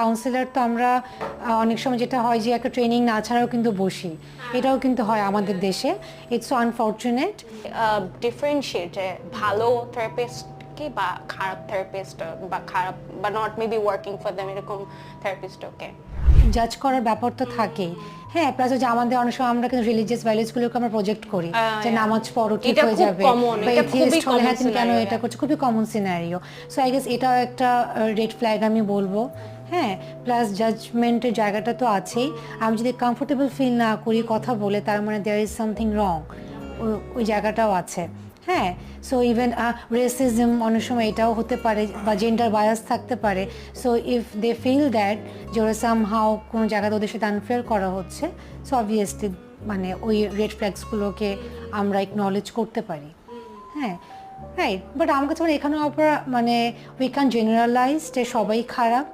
Councillor তো আমরা অনেক সময় যেটা হয় যে একটা ট্রেনিং না ছাড়াও কিন্তু বসি। এটাও কিন্তু হয় আমাদের দেশে। ইটস আনফর্চুনেট ডিফারেন্সিয়েট ভালো থেরাপিস্ট কি বা খারাপ থেরাপিস্ট বা খারাপ বা not maybe working for them এরকম থেরাপিস্ট ওকে। জাজ করার ব্যাপার তো থাকেই। হ্যাঁ প্লাস যে আমাদের অনেক সময় আমরা কিন্তু রিলিজিয়াস ভ্যালুসগুলোকে আমরা প্রজেক্ট করি। যে নামাজ পড়ো ঠিক হয়ে যাবে। হ্যাঁ কেন এটা. করছ? খুবই common scenario so I guess এটাও একটা রেড ফ্ল্যাগ আমি বলব। হ্যাঁ প্লাস জাজমেন্টের জায়গাটা তো আছেই। আমি যদি কমফোর্টেবল ফিল না করি, কথা বলে তার মানে দেয়ার ইজ সামথিং রং ওই জায়গাটাও আছে। হ্যাঁ সো ইভেন রেসিজম অনেক সময় এটাও হতে পারে বা জেন্ডার বায়াস থাকতে পারে। So if they feel that যে ওরা সামহাও কোনো জায়গাতে ওদের সাথে আনফেয়ার করা হচ্ছে সো অবভিয়াসলি মানে ওই রেড ফ্ল্যাগসগুলোকে আমরা একনলেজ করতে পারি। হ্যাঁ রাইট বাট আমার কাছে এখানেও আপনারা মানে উই ক্যান জেনারেলাইজ যে সবাই খারাপ